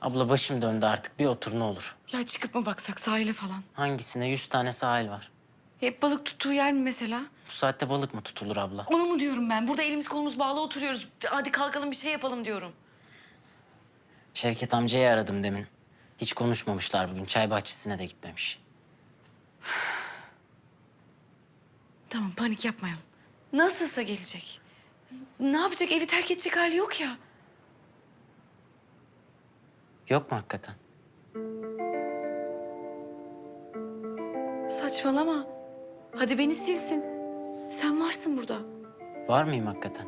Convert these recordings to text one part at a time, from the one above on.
Abla başım döndü artık. Bir otur ne olur. Ya çıkıp mı baksak sahile falan? Hangisine? Yüz tane sahil var. Hep balık tuttuğu yer mi mesela? Bu saatte balık mı tutulur abla? Onu mu diyorum ben? Burada elimiz kolumuz bağlı oturuyoruz. Hadi kalkalım bir şey yapalım diyorum. Şevket amcayı aradım demin. Hiç konuşmamışlar bugün. Çay bahçesine de gitmemiş. Tamam panik yapmayalım. Nasılsa gelecek. Ne yapacak? Evi terk edecek hali yok ya. Yok mu hakikaten? Saçmalama. Hadi beni silsin. Sen varsın burada. Var mıyım hakikaten?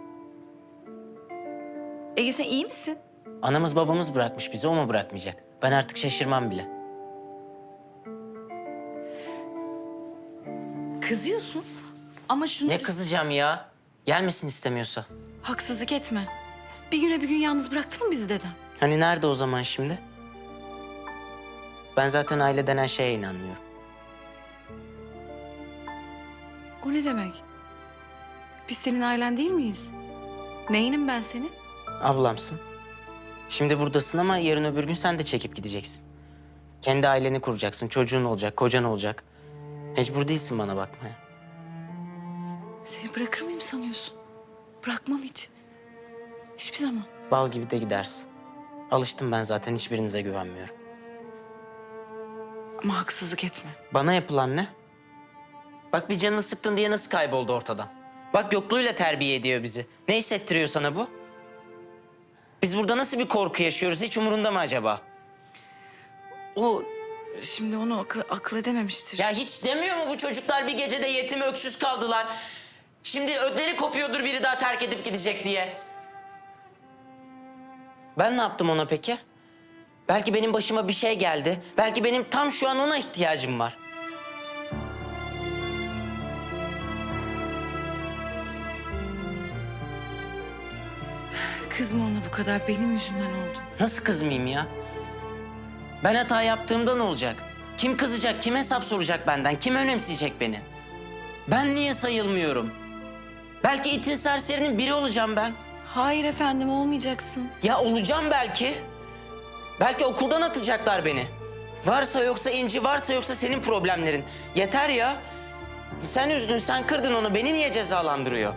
Ege sen iyi misin? Anamız babamız bırakmış bizi, o mu bırakmayacak? Ben artık şaşırmam bile. Kızıyorsun. Ama şunu... Ne kızacağım ya? Gelmesin istemiyorsa. Haksızlık etme. Bir güne bir gün yalnız bıraktı mı bizi dedem? Hani nerede o zaman şimdi? Ben zaten aile denen şeye inanmıyorum. O ne demek? Biz senin ailen değil miyiz? Neyinim ben senin? Ablamsın. Şimdi buradasın ama yarın öbür gün sen de çekip gideceksin. Kendi aileni kuracaksın, çocuğun olacak, kocan olacak. Mecbur değilsin bana bakmaya. Seni bırakır mıyım sanıyorsun? Bırakmam hiç. Hiçbir zaman. Bal gibi de gidersin. Alıştım ben zaten hiçbirinize güvenmiyorum. Ama haksızlık etme. Bana yapılan ne? Bak bir canını sıktın diye nasıl kayboldu ortadan? Bak yokluğuyla terbiye ediyor bizi. Ne hissettiriyor sana bu? Biz burada nasıl bir korku yaşıyoruz hiç umurunda mı acaba? O şimdi onu akıl, akıl edememiştir. Ya hiç demiyor mu bu çocuklar bir gecede yetim öksüz kaldılar? Şimdi ödleri kopuyordur biri daha terk edip gidecek diye. Ben ne yaptım ona peki? Belki benim başıma bir şey geldi. Belki benim tam şu an ona ihtiyacım var. Kızma ona bu kadar. Benim yüzümden oldu. Nasıl kızmayayım ya? Ben hata yaptığımda ne olacak? Kim kızacak, kim hesap soracak benden, kim önemseyecek beni? Ben niye sayılmıyorum? Belki itin serserinin biri olacağım ben. Hayır efendim olmayacaksın. Ya olacağım belki. Belki okuldan atacaklar beni. Varsa yoksa İnci, varsa yoksa senin problemlerin. Yeter ya. Sen üzdün, sen kırdın onu. Beni niye cezalandırıyor?